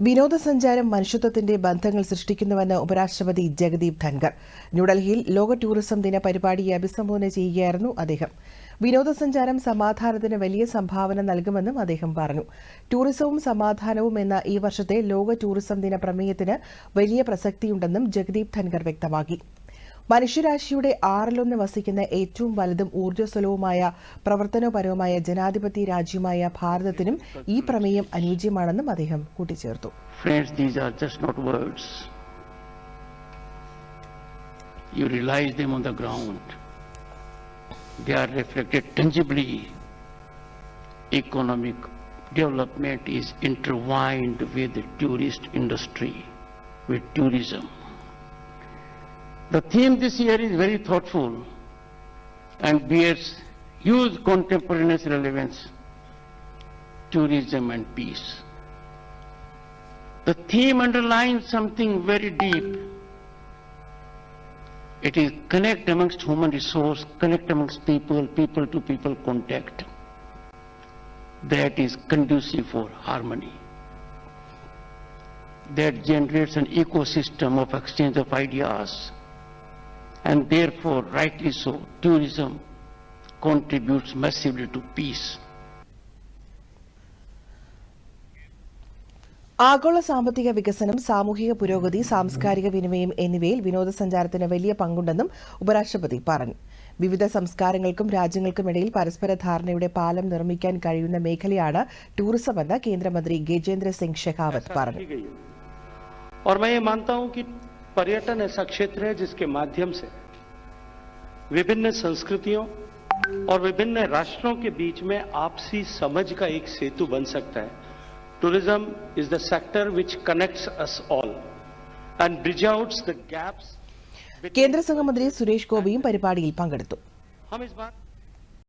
വിനോദസഞ്ചാരം മനുഷ്യത്വത്തിന്റെ ബന്ധങ്ങൾ സൃഷ്ടിക്കുന്നുവെന്ന് ഉപരാഷ്ട്രപതി ജഗദീപ് ധൻഖർ. ന്യൂഡൽഹിയിൽ ലോക ടൂറിസം ദിന പരിപാടിയെ അഭിസംബോധന ചെയ്യുകയായിരുന്നു അദ്ദേഹം. വിനോദസഞ്ചാരം സമാധാനത്തിന് വലിയ സംഭാവന നൽകുമെന്നും അദ്ദേഹം പറഞ്ഞു. ടൂറിസവും സമാധാനവും എന്ന ഈ വർഷത്തെ ലോക ടൂറിസം ദിന പ്രമേയത്തിന് വലിയ പ്രസക്തിയുണ്ടെന്നും ജഗദീപ് ധൻഖർ വ്യക്തമാക്കി. മനുഷ്യരാശിയുടെ ആറിലൊന്ന് വസിക്കുന്ന ഏറ്റവും വലുതും ഊർജസ്വലവുമായ പ്രവർത്തനപരവുമായ ജനാധിപത്യ രാജ്യമായ ഭാരതത്തിനും ഈ പ്രമേയം അനുയോജ്യമാണെന്നും അദ്ദേഹം കൂട്ടിച്ചേർത്തു. Economic development is intertwined with the tourist industry, with tourism. The theme this year is very thoughtful and bears huge contemporaneous relevance, tourism and peace. The theme underlines something very deep. It is connect amongst human resource, connect amongst people, people to people contact. That is conducive for harmony. That generates an ecosystem of exchange of ideas. And therefore, rightly so, tourism contributes massively to peace. ആഗോള സാമ്പത്തിക വികസനം സാമൂഹിക പുരോഗതി സാംസ്കാരിക വിനിമയം എന്നിവയിൽ വിനോദസഞ്ചാരത്തിന് വലിയ പങ്കുണ്ടെന്നും ഉപരാഷ്ട്രപതി പറഞ്ഞു വിവിധ സംസ്കാരങ്ങൾക്കും രാജ്യങ്ങൾക്കുമിടയിൽ പരസ്പര ധാരണയുടെ പാലം നിർമ്മിക്കാൻ കഴിയുന്ന മേഖലയാണ് ടൂറിസമെന്ന് കേന്ദ്രമന്ത്രി ഗജേന്ദ്ര സിംഗ് ഷെഖാവത്ത് പറഞ്ഞു की गई है और मैं ये मानता हूं कि पर्यटन ऐसा क्षेत्र है जिसके माध्यम से विभिन्न संस्कृतियों और विभिन्न राष्ट्रों के बीच में आपसी समझ का एक सेतु बन सकता है tourism is the sector which connects us all and bridge outs the gaps കേന്ദ്ര സഹമന്ത്രി സുരേഷ് ഗോപിയും പരിപാടിയിൽ പങ്കെടുത്തു हम इस बात